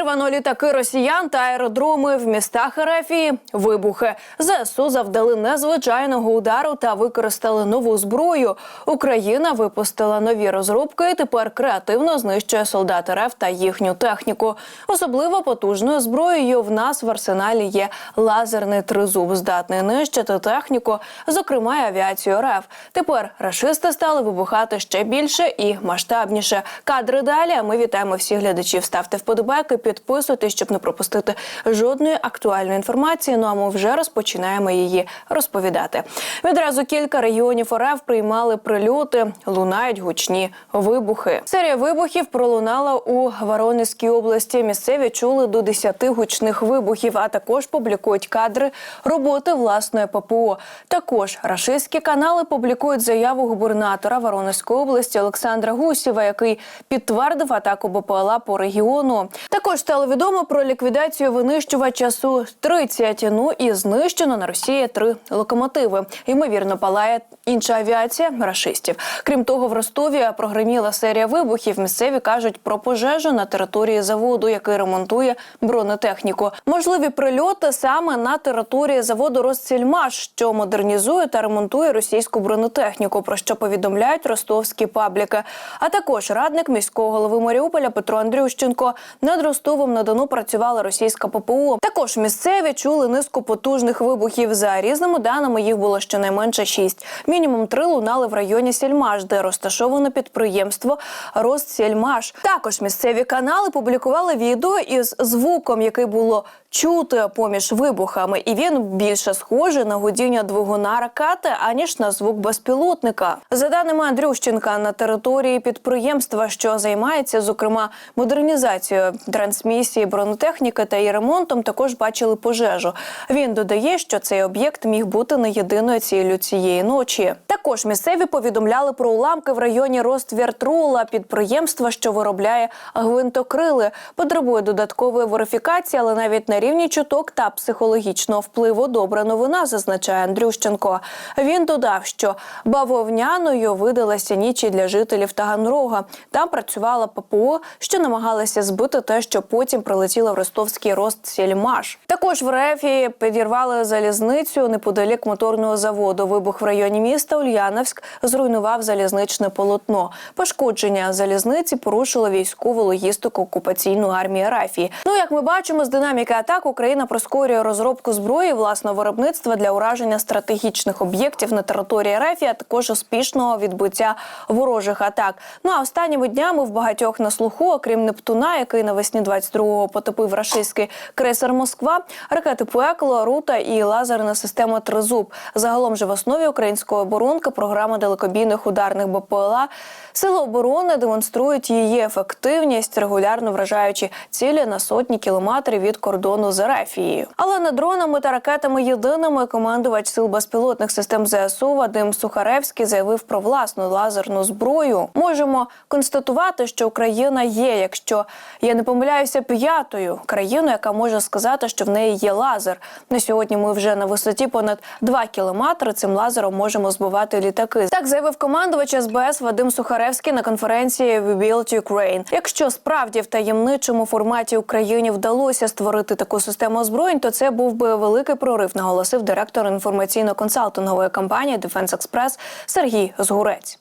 Підірвано літаки росіян та аеродроми в містах Ерефії. Вибухи ЗСУ завдали незвичайного удару та використали нову зброю. Україна випустила нові розробки і тепер креативно знищує солдат РФ та їхню техніку. Особливо потужною зброєю в нас в арсеналі є лазерний тризуб, здатний нищити техніку, зокрема й авіацію РФ. Тепер рашисти стали вибухати ще більше і масштабніше. Кадри далі. а Ми вітаємо всіх глядачів. Ставте вподобайки, підписуйтесь, щоб не пропустити жодної актуальної інформації. Ну а ми вже розпочинаємо її розповідати. Відразу кілька регіонів РФ приймали прильоти, лунають гучні вибухи. Серія вибухів пролунала у Воронезькій області. Місцеві чули до 10 гучних вибухів, а також публікують кадри роботи власної ППО. Також рашистські канали публікують заяву губернатора Воронезької області Олександра Гусєва, який підтвердив атаку БПЛА по регіону. Також стало відомо про ліквідацію винищувача су 30 Ну і знищено на Росії три локомотиви. Ймовірно, палає інша авіація рашистів. Крім того, в Ростові прогреміла серія вибухів. Місцеві кажуть про пожежу на території заводу, який ремонтує бронетехніку. Можливі прильоти саме на території заводу Ростсільмаш, що модернізує та ремонтує російську бронетехніку. Про що повідомляють ростовські пабліки. А також радник міського голови Маріуполя Петро Андрющенко над Ростовом на Дону працювала російська ППО. Також місцеві чули низку потужних вибухів. За різними даними їх було щонайменше шість. Мінімум три лунали в районі Сільмаш, де розташовано підприємство Ростсільмаш. Також місцеві канали публікували відео із звуком, який було чути поміж вибухами, і він більше схожий на гудіння двигуна ракети, аніж на звук безпілотника. За даними Андрющенка, на території підприємства, що займається, зокрема, модернізацією трансмісії бронетехніки та її ремонтом, також бачили пожежу. Він додає, що цей об'єкт міг бути не єдиною ціллю цієї ночі. Також місцеві повідомляли про уламки в районі Роствертрула, підприємства, що виробляє гвинтокрили, потребує додаткової верифікації, але навіть рівні чуток та психологічного впливу добра новина, зазначає Андрющенко. Він додав, що бавовняною видалася ніч для жителів Таганрога. Там працювала ППО, що намагалася збити те, що потім прилетіло в ростовський рост Сільмаш. Також в Рефі підірвали залізницю неподалік моторного заводу. Вибух в районі міста Ульяновськ зруйнував залізничне полотно. Пошкодження залізниці порушило військову логістику окупаційної армії Рафії. Ну як ми бачимо з динаміки атак, Україна прискорює розробку зброї власного виробництва для ураження стратегічних об'єктів на території РФ, а також успішного відбиття ворожих атак. Ну а останніми днями в багатьох на слуху, окрім Нептуна, який навесні 22-го потопив рашистський крейсер Москва, ракети Пуекло, Рута і лазерна система Тризуб. Загалом же в основі української оборонки програма далекобійних ударних БПЛА. Сили оборони демонструють її ефективність, регулярно вражаючи цілі на сотні кілометрів від кордону з Ерефією. Але не дронами та ракетами єдиними командувач сил безпілотних систем ЗСУ Вадим Сухаревський заявив про власну лазерну зброю. Можемо констатувати, що Україна є, якщо я не помиляюся, п'ятою країною, яка може сказати, що в неї є лазер. На сьогодні ми вже на висоті понад 2 кілометри. Цим лазером можемо збивати літаки. Так заявив командувач СБС Вадим Сухаревський на конференції «We Build Ukraine». Якщо справді в таємничому форматі Україні вдалося створити таку систему озброєнь, то це був би великий прорив, наголосив директор інформаційно-консалтингової компанії Defense Express Сергій Згурець.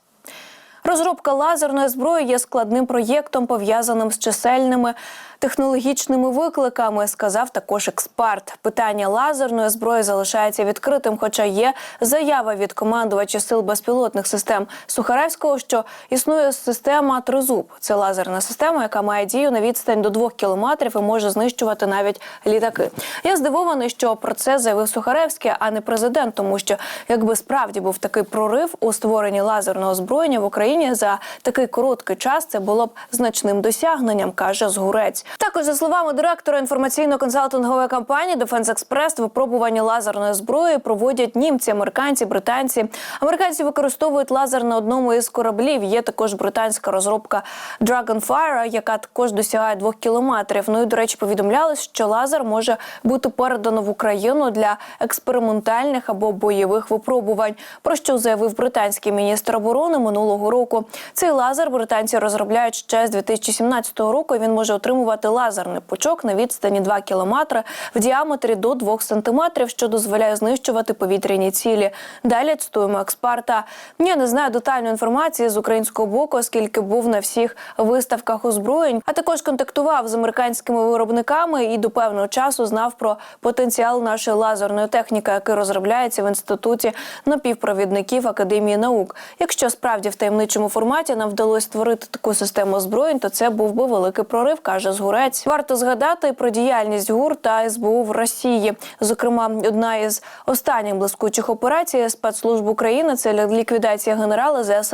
Розробка лазерної зброї є складним проєктом, пов'язаним з чисельними технологічними викликами, сказав також експерт. Питання лазерної зброї залишається відкритим, хоча є заява від командувача сил безпілотних систем Сухаревського, що існує система Тризуб. Це лазерна система, яка має дію на відстань до двох кілометрів і може знищувати навіть літаки. Я здивований, що про це заявив Сухаревський, а не президент, тому що якби справді був такий прорив у створенні лазерного озброєння в Україні за такий короткий час, це було б значним досягненням, каже Згурець. Також за словами директора інформаційно-консалтингової компанії Defense Express, випробування лазерної зброї проводять німці, американці, британці. Американці використовують лазер на одному із кораблів. Є також британська розробка Dragonfire, яка також досягає двох кілометрів. Ну і до речі, повідомляли, що лазер може бути передано в Україну для експериментальних або бойових випробувань. Про що заявив британський міністр оборони минулого року. Року. Цей лазер британці розробляють ще з 2017 року. Він може отримувати лазерний пучок на відстані 2 кілометри в діаметрі до 2 сантиметрів, що дозволяє знищувати повітряні цілі. Далі цитуємо експерта. Я не знаю детальної інформації з українського боку, оскільки був на всіх виставках озброєнь, а також контактував з американськими виробниками і до певного часу знав про потенціал нашої лазерної техніки, який розробляється в інституті напівпровідників Академії наук. Якщо справді в таємничому форматі нам вдалося створити таку систему озброєнь, то це був би великий прорив, каже Згурець. Варто згадати про діяльність ГУР та СБУ в Росії. Зокрема, одна із останніх блискучих операцій спецслужб України це ліквідація генерала ЗС.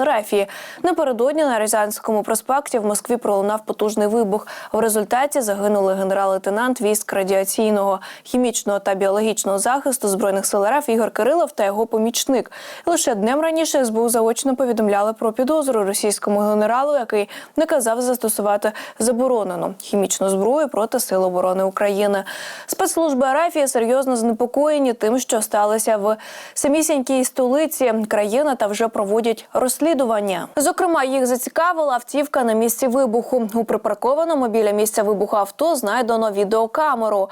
Напередодні на Рязанському проспекті в Москві пролунав потужний вибух. В результаті загинули генерал-лейтенант військ радіаційного, хімічного та біологічного захисту збройних сил РФ Ігор Кирилов та його помічник. Лише днем раніше СБУ заочно повідомляли про підозру російському генералу, який наказав застосувати заборонену хімічну зброю проти сил оборони України. Спецслужби РФ серйозно занепокоєні тим, що сталося в самісінькій столиці країни, та вже проводять розслідування. Зокрема, їх зацікавила автівка на місці вибуху. У припаркованому біля місця вибуху авто знайдено відеокамеру.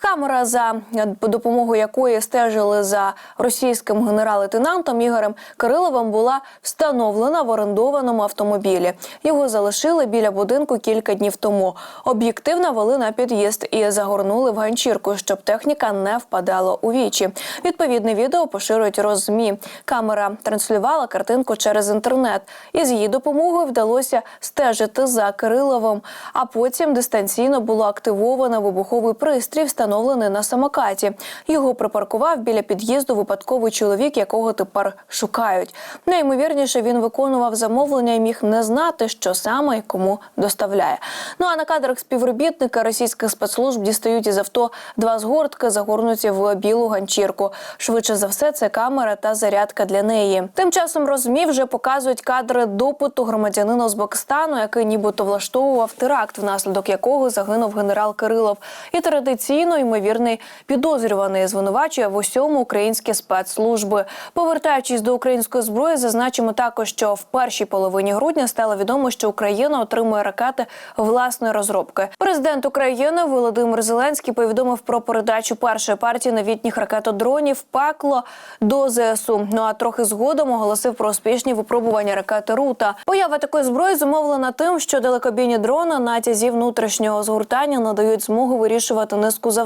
Камера, за допомогою якої стежили за російським генерал-лейтенантом Ігорем Кириловим, була встановлена в орендованому автомобілі. Його залишили біля будинку кілька днів тому. Об'єктив навели на під'їзд і загорнули в ганчірку, щоб техніка не впадала у вічі. Відповідне відео поширюють роззмі. Камера транслювала картинку через інтернет, і з її допомогою вдалося стежити за Кириловим. А потім дистанційно було активовано вибуховий пристрій, встановлений на самокаті. Його припаркував біля під'їзду випадковий чоловік, якого тепер шукають. Найімовірніше він виконував замовлення і міг не знати, що саме і кому доставляє. Ну а на кадрах співробітника російських спецслужб дістають із авто два згортки, загорнуті в білу ганчірку. Швидше за все, це камера та зарядка для неї. Тим часом розмі вже показують кадри допиту громадянина Узбекистану, який нібито влаштовував теракт, внаслідок якого загинув генерал Кирилов. І традиційно ймовірний підозрюваний звинувачує в усьому українські спецслужби. Повертаючись до української зброї, зазначимо також, що в першій половині грудня стало відомо, що Україна отримує ракети власної розробки. Президент України Володимир Зеленський повідомив про передачу першої партії новітніх ракетодронів пекло до ЗСУ. Ну а трохи згодом оголосив про успішні випробування ракети Рута. Поява такої зброї зумовлена тим, що далекобійні дрони на тязі внутрішнього згортання надають змогу вирішувати низку завдань,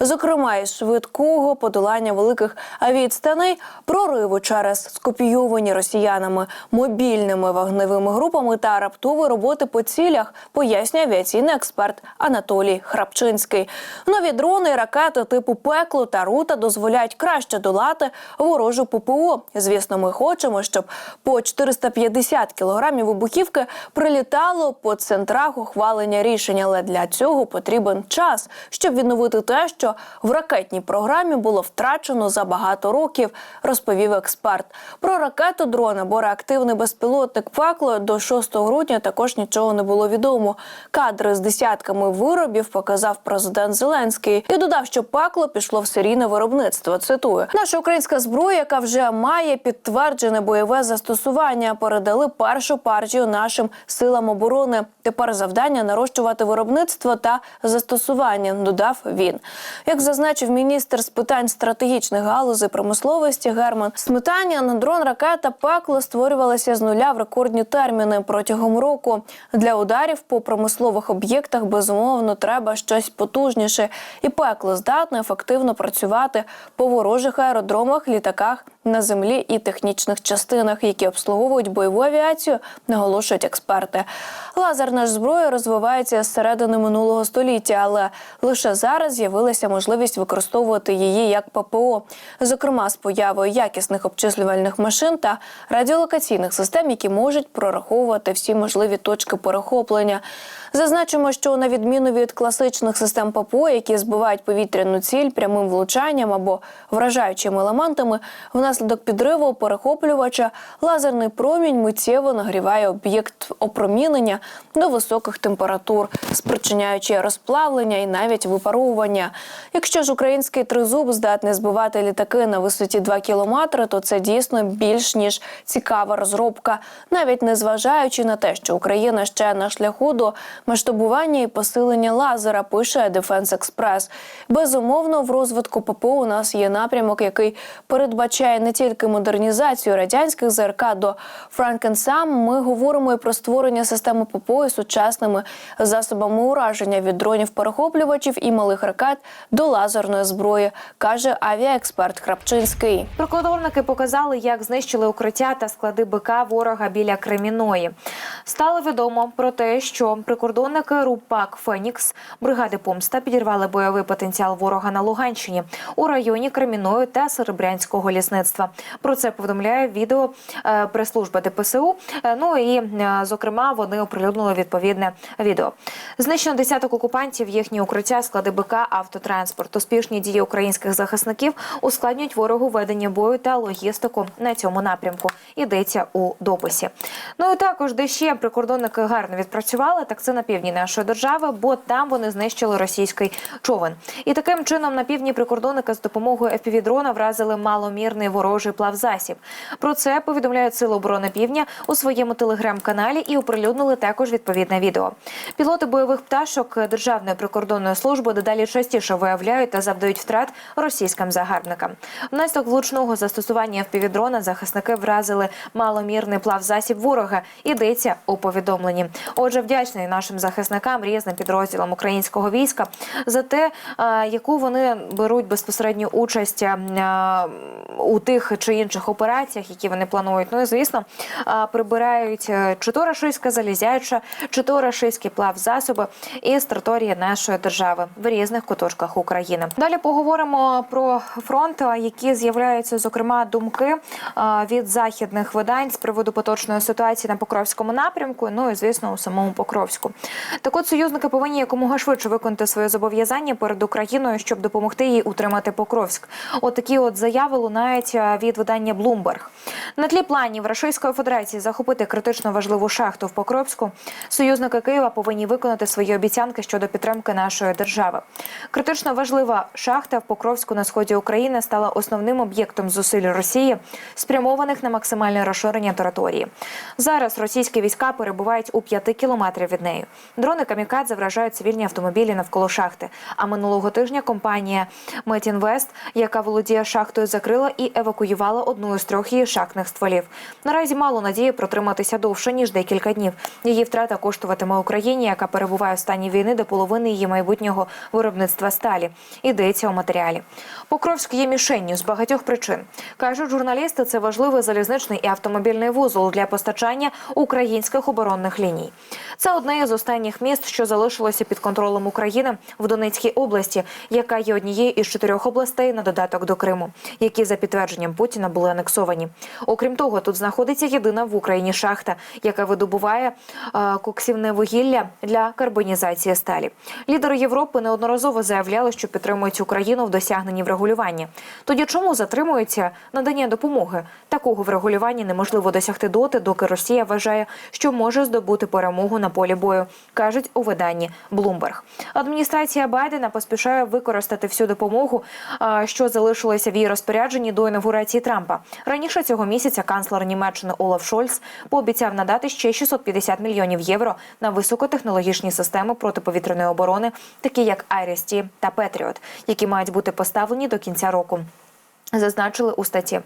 зокрема із швидкого подолання великих відстаней, прориву через скопійовані росіянами мобільними вогневими групами та раптової роботи по цілях, пояснює авіаційний експерт Анатолій Храпчинський. Нові дрони, ракети типу пекло та рута дозволяють краще долати ворожу ППО. Звісно, ми хочемо, щоб по 450 кілограмів вибухівки прилітало по центрах ухвалення рішень, але для цього потрібен час, щоб відновити те, що в ракетній програмі було втрачено за багато років, розповів експерт. Про ракету дрон або реактивний безпілотник «Пекло» до 6 грудня також нічого не було відомо. Кадри з десятками виробів показав президент Зеленський і додав, що пекло пішло в серійне виробництво. Цитую, наша українська зброя, яка вже має підтверджене бойове застосування, передали першу партію нашим силам оборони. Тепер завдання нарощувати виробництво та застосування. Додав він. Як зазначив міністр з питань стратегічних галузей промисловості Герман Сметанян, дрон ракета пекло створювалася з нуля в рекордні терміни протягом року. Для ударів по промислових об'єктах безумовно треба щось потужніше, і пекло здатне ефективно працювати по ворожих аеродромах, літаках на землі і технічних частинах, які обслуговують бойову авіацію, наголошують експерти. Лазерна ж зброя розвивається з середини минулого століття, але лише зараз з'явилася можливість використовувати її як ППО, зокрема з появою якісних обчислювальних машин та радіолокаційних систем, які можуть прораховувати всі можливі точки перехоплення. Зазначимо, що на відміну від класичних систем ППО, які збивають повітряну ціль прямим влучанням або вражаючими елементами, в нас Внаслідок підриву перехоплювача лазерний промінь миттєво нагріває об'єкт опромінення до високих температур, спричиняючи розплавлення і навіть випаровування. Якщо ж український тризуб здатний збивати літаки на висоті 2 кілометри, то це дійсно більш ніж цікава розробка, навіть не зважаючи на те, що Україна ще на шляху до масштабування і посилення лазера, пише Defense Express. Безумовно, в розвитку ППО у нас є напрямок, який передбачає не тільки модернізацію радянських ЗРК до Франкенсам. Ми говоримо і про створення системи ППО сучасними засобами ураження від дронів перехоплювачів і малих ракет до лазерної зброї, каже авіаексперт Крапчинський. Прикордонники показали, як знищили укриття та склади БК ворога біля Креміної. Стало відомо про те, що прикордонники РУПАК Фенікс бригади Помста підірвали бойовий потенціал ворога на Луганщині у районі Креміної та Серебрянського лісництва. Про це повідомляє відео е, прес-служба ДПСУ. Е, Ну і е, зокрема вони оприлюднили відповідне відео. Знищено десяток окупантів, їхні укриття, склади БК, автотранспорт. Успішні дії українських захисників ускладнюють ворогу ведення бою та логістику на цьому напрямку. Йдеться у дописі. Ну і також, де ще прикордонники гарно відпрацювали, так це на півдні нашої держави, бо там вони знищили російський човен. І таким чином на півдні прикордонника з допомогою FPV-дрона вразили маломірний ворожий плавзасіб. Про це повідомляють Сили оборони Півдня у своєму телеграм-каналі і оприлюднили також відповідне відео. Пілоти бойових пташок Державної прикордонної служби дедалі частіше виявляють та завдають втрат російським загарбникам. Внаслідок влучного застосування FPV-дрона захисники вразили маломірний плавзасіб ворога. Йдеться у повідомленні. Отже, вдячний нашим захисникам, різним підрозділам українського війська за те, яку вони беруть безпосередню участь у тих чи інших операціях, які вони планують. Ну і звісно, прибирають е, чи то рашистська залізяча, чи то рашистські плавзасоби із території нашої держави в різних куточках України. Далі поговоримо про фронт, які з'являються зокрема думки від західних видань з приводу поточної ситуації на Покровському напрямку. Ну і звісно, у самому Покровську. Так от союзники повинні якомога швидше виконати своє зобов'язання перед Україною, щоб допомогти їй утримати Покровськ. От такі от заяви лунають від видання Bloomberg. На тлі планів Російської Федерації захопити критично важливу шахту в Покровську. Союзники Києва повинні виконати свої обіцянки щодо підтримки нашої держави. Критично важлива шахта в Покровську на сході України стала основним об'єктом зусиль Росії, спрямованих на максимальне розширення території. Зараз російські війська перебувають у п'яти кілометрів від неї. Дрони камікадзе вражають цивільні автомобілі навколо шахти. А минулого тижня компанія Метінвест, яка володіє шахтою, закрила і евакуювала одну з трьох її шахтних стволів. Наразі мало надії протриматися довше ніж декілька днів. Її втрата коштуватиме Україні, яка перебуває в стані війни до половини її майбутнього виробництва сталі. Йдеться у матеріалі. Покровськ є мішенню з багатьох причин. кажуть журналісти. Це важливий залізничний і автомобільний вузол для постачання українських оборонних ліній. Це одне із останніх міст, що залишилося під контролем України в Донецькій області, яка є однією із чотирьох областей на додаток до Криму, які за підтвердженням Путіна були анексовані. Окрім того, тут знаходиться єдина в Україні шахта, яка видобуває е, коксівне вугілля для карбонізації сталі. Лідери Європи неодноразово заявляли, що підтримують Україну в досягненні врегулювання. Тоді чому затримується надання допомоги? Такого врегулювання неможливо досягти доти, доки Росія вважає, що може здобути перемогу на полі бою, кажуть у виданні Bloomberg. Адміністрація Байдена поспішає використати всю допомогу, що залишилося в її розпорядженні до інаугурації Трампа. Раніше цього місяця канцлер Німеччини Олаф Шольц пообіцяв надати ще 650 мільйонів євро на високотехнологічні системи протиповітряної оборони, такі як Айресті та Петріот, які мають бути поставлені до кінця року. Зазначили у статті.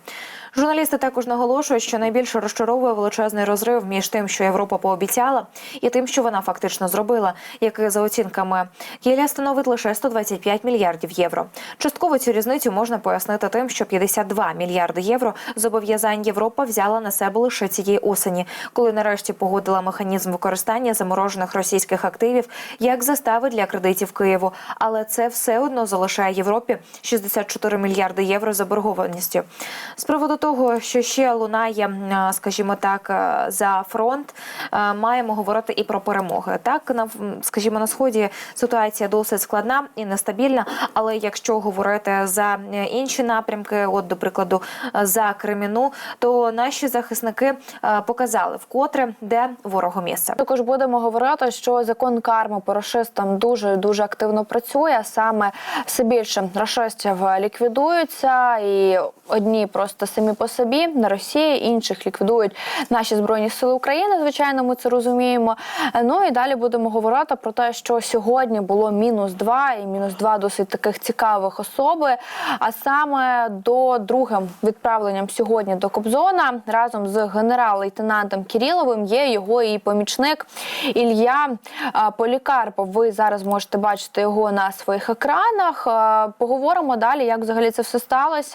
Журналісти також наголошують, що найбільше розчаровує величезний розрив між тим, що Європа пообіцяла, і тим, що вона фактично зробила, який за оцінками Єля становить лише 125 мільярдів євро. Частково цю різницю можна пояснити тим, що 52 мільярди євро зобов'язань Європа взяла на себе лише цієї осені, коли нарешті погодила механізм використання заморожених російських активів як застави для кредитів Києву. Але це все одно залишає Європі 64 мільярди євро зобов'язань заборгованістю. З приводу того, що ще лунає, скажімо так, е, за фронт, е, маємо говорити і про перемоги. Так, на скажімо, на сході ситуація досить складна і нестабільна. Але якщо говорити за е, інші напрямки, от до прикладу, за Креміну, то наші захисники показали вкотре, де ворогу місце. Також будемо говорити, що закон карми по рашистам дуже дуже активно працює. Саме все більше рашистів ліквідуються, і одні просто самі по собі на Росії, інших ліквідують наші збройні сили України. Звичайно, ми це розуміємо. Ну і далі будемо говорити про те, що сьогодні було мінус два, і мінус два досить таких цікавих особи. А саме до другим відправленням сьогодні до Кобзона разом з генерал-лейтенантом Кириловим є його і помічник Ілля а, Полікарпов. Ви зараз можете бачити його на своїх екранах. Поговоримо далі, як взагалі це все сталося.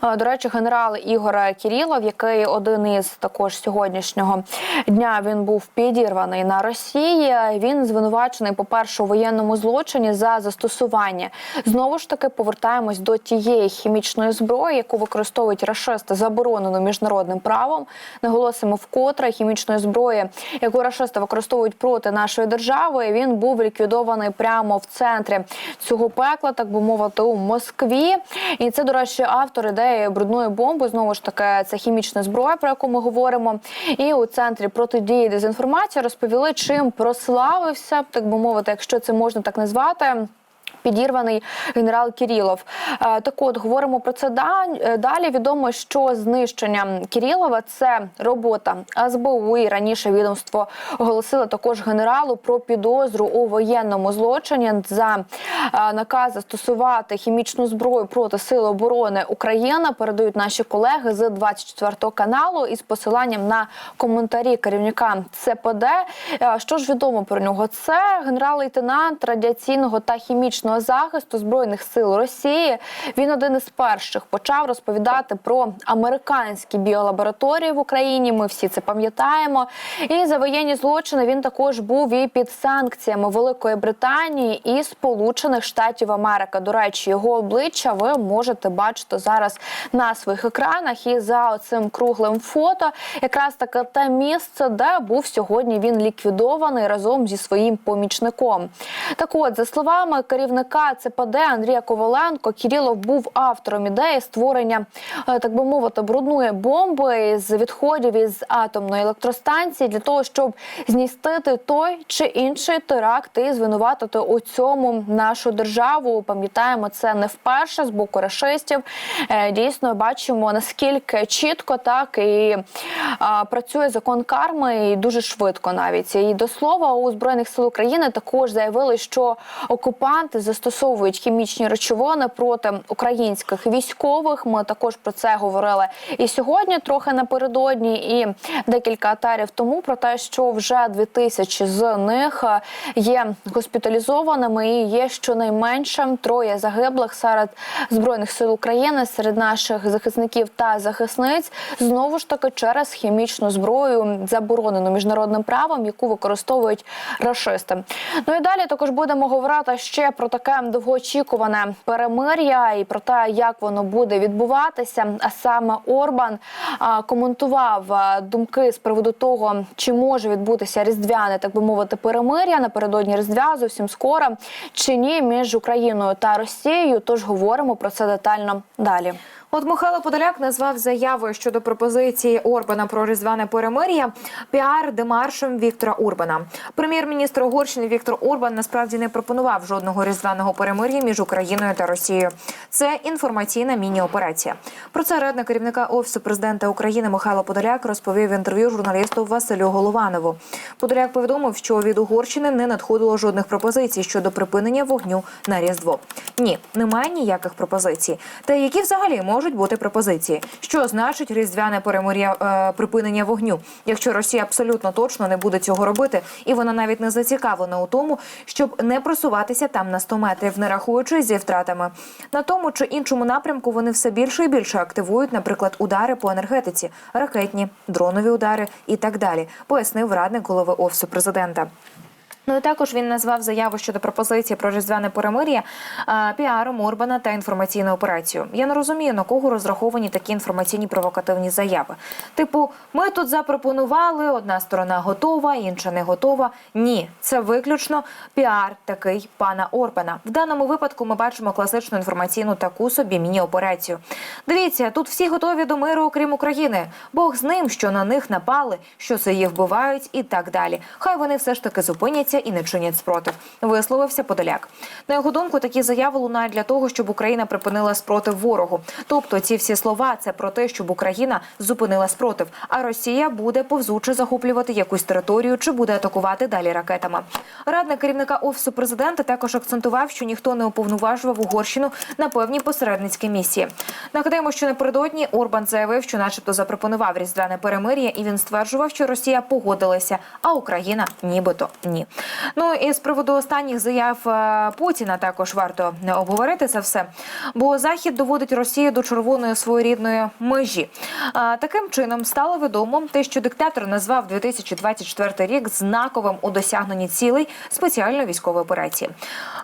А, До речі, генерал Ігор Кирилов, який один із також сьогоднішнього дня він був підірваний на Росії. Він звинувачений, по перше, воєнному злочині за застосування. Знову ж таки повертаємось до тієї хімічної зброї, яку використовують рашисти, заборонено міжнародним правом. Наголосимо вкотре хімічної зброї, яку рашисти використовують проти нашої держави. Він був ліквідований прямо в центрі цього пекла, так би мовити, у Москві. І це, до речі, автор ідеї брудної бомби. Знову ж таки, це хімічна зброя, про яку ми говоримо. І у центрі протидії дезінформації розповіли, чим прославився, так би мовити, якщо це можна так назвати. Підірваний генерал Кірілов. Е, Так от говоримо про це е, далі. Відомо, що знищення Кірілова це робота СБУ. І раніше відомство оголосило також генералу про підозру у воєнному злочині за е, наказ застосувати хімічну зброю проти Сил оборони України. Передають наші колеги з 24 каналу із посиланням на коментарі керівника ЦПД. Що ж відомо про нього? Це генерал-лейтенант радіаційного та хімічного захисту збройних сил Росії. Він один із перших почав розповідати про американські біолабораторії в Україні. Ми всі це пам'ятаємо. І за воєнні злочини він також був і під санкціями Великої Британії і Сполучених Штатів Америки. До речі, його обличчя ви можете бачити зараз на своїх екранах. І за цим круглим фото якраз таке те місце, де був сьогодні він ліквідований разом зі своїм помічником. Так от, за словами керівника ЦПД Андрія Коваленко, Кірілов був автором ідеї створення, е, так би мовити, брудної бомби з відходів із атомної електростанції для того, щоб зністити той чи інший теракт і звинуватити у цьому нашу державу. Пам'ятаємо це не вперше з боку рашистів. Е, Дійсно, бачимо наскільки чітко так і а, працює закон карми і дуже швидко навіть. І до слова у збройних сил України також заявили, що окупанти застосовують хімічні речовини проти українських військових. Ми також про це говорили і сьогодні, трохи напередодні, і декілька атарів тому про те, що вже дві тисячі з них е, є госпіталізованими і є щонайменше троє загиблих серед збройних сил України, серед наших захисників та захисниць. Знову ж таки через хімічну зброю, заборонену міжнародним правом, яку використовують рашисти. Ну і далі також будемо говорити ще про таке довгоочікуване перемир'я і про те, як воно буде відбуватися. А саме Орбан коментував думки з приводу того, чи може відбутися різдвяне, так би мовити, перемир'я напередодні Різдвя зовсім скоро, чи ні між Україною та Росією. Тож говоримо про це детально далі. От Михайло Подоляк назвав заявою щодо пропозиції Орбана про різдвяне перемир'я піар демаршем Віктора Урбана. Прем'єр-міністр Угорщини Віктор Орбан насправді не пропонував жодного різдвяного перемир'я між Україною та Росією. Це інформаційна міні-операція. Про це радник керівника офісу президента України Михайло Подоляк розповів в інтерв'ю журналісту Василю Голованову. Подоляк повідомив, що від Угорщини не надходило жодних пропозицій щодо припинення вогню на різдво. Ні, немає ніяких пропозицій. Та які взагалі можуть бути пропозиції? Що значить різдвяне перемир'я е, припинення вогню? Якщо Росія абсолютно точно не буде цього робити, і вона навіть не зацікавлена у тому, щоб не просуватися там на 100 метрів, не рахуючись зі втратами. На тому чи іншому напрямку вони все більше і більше активують, наприклад, удари по енергетиці, ракетні, дронові удари і так далі, пояснив радник голови офісу президента. Ну і також він назвав заяву щодо пропозиції про різдвяне перемир'я піаром Орбана та інформаційну операцію. Я не розумію, на кого розраховані такі інформаційні провокативні заяви. Типу, ми тут запропонували, одна сторона готова, інша не готова. Ні, це виключно піар такий пана Орбана. В даному випадку ми бачимо класичну інформаційну таку собі міні-операцію. Дивіться, тут всі готові до миру, окрім України. Бог з ним, що на них напали, що це їх вбивають і так далі. Хай вони все ж таки зупиняться і не чинять спротив. Висловився Подоляк. На його думку, такі заяви лунають для того, щоб Україна припинила спротив ворогу. Тобто, ці всі слова це про те, щоб Україна зупинила спротив, а Росія буде повзуче захоплювати якусь територію чи буде атакувати далі ракетами. Радник керівника офісу президента також акцентував, що ніхто не уповноважував Угорщину на певні посередницькі місії. Нагадаємо, що напередодні Орбан заявив, що, начебто, запропонував різдвяне перемир'я, і він стверджував, що Росія погодилася, а Україна нібито ні. Ну і з приводу останніх заяв е, Путіна також варто обговорити це все. Бо Захід доводить Росію до червоної своєрідної межі. Таким чином стало відомо те, що диктатор назвав 2024 рік знаковим у досягненні цілей спеціальної військової операції.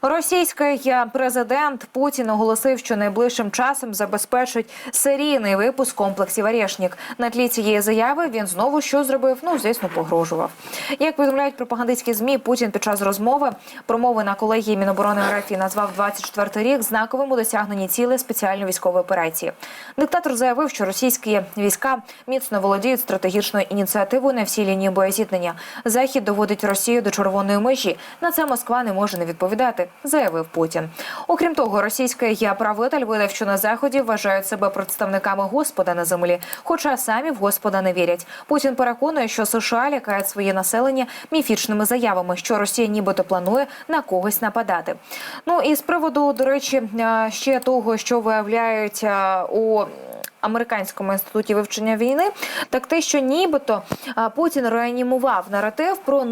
Російський президент Путін оголосив, що найближчим часом забезпечить серійний випуск комплексів «Орешнік». На тлі цієї заяви він знову що зробив? Ну звісно, погрожував. Як повідомляють пропагандистські змі, Путін під час розмови промови на колегії Міноборони РФ назвав 24 рік знаковим у досягненні цілей спеціальної військової операції. Диктатор заявив, що російські війська міцно володіють стратегічною ініціативою на всій лінії боєзіткнення. Захід доводить Росію до червоної межі. На це Москва не може не відповідати, заявив Путін. Окрім того, російський правитель видав, що на заході вважають себе представниками Господа на землі, хоча самі в Господа не вірять. Путін переконує, що США лякають своє населення міфічними заявами, що Росія нібито планує на когось нападати. Ну і з приводу, до речі, е, ще того, що виявляють у Американському інституті вивчення війни, так те, що нібито Путін реанімував наратив про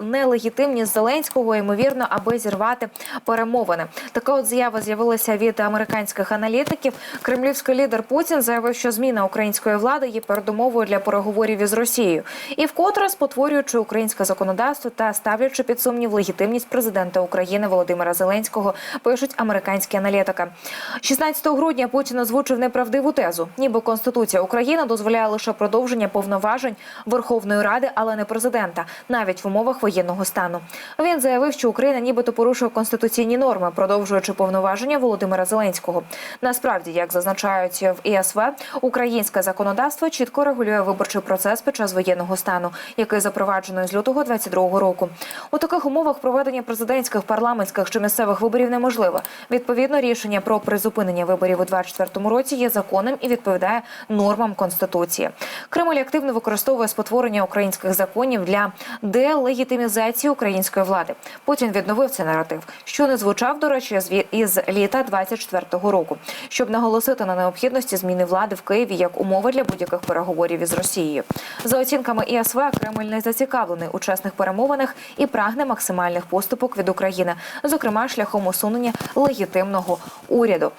нелегітимність Зеленського, ймовірно, аби зірвати перемовини. Така от заява з'явилася від американських аналітиків. Кремлівський лідер Путін заявив, що зміна української влади є передумовою для переговорів із Росією, і вкотре спотворюючи українське законодавство та ставлячи під сумнів легітимність президента України Володимира Зеленського, пишуть американські аналітики. 16 грудня Путін озвучив неправдиву тезу, ніби Конституція України дозволяє лише продовження повноважень Верховної Ради, але не президента, навіть в умовах воєнного стану. Він заявив, що Україна нібито порушує конституційні норми, продовжуючи повноваження Володимира Зеленського. Насправді, як зазначають в ІСВ, українське законодавство чітко регулює виборчий процес під час воєнного стану, який запроваджено з лютого 22 року. У таких умовах проведення президентських, парламентських чи місцевих виборів неможливо. Відповідно, рішення про призупинення виборів у 24 році є законним і відповідає нормам конституції. Кремль активно використовує спотворення українських законів для делегітимізації української влади. Путін відновив цей наратив, що не звучав, до речі, із літа 24 року, щоб наголосити на необхідності зміни влади в Києві як умови для будь-яких переговорів із Росією. За оцінками ІСВ, Кремль не зацікавлений у чесних перемовинах і прагне максимальних поступок від України, зокрема шляхом усунення легітимного уряду.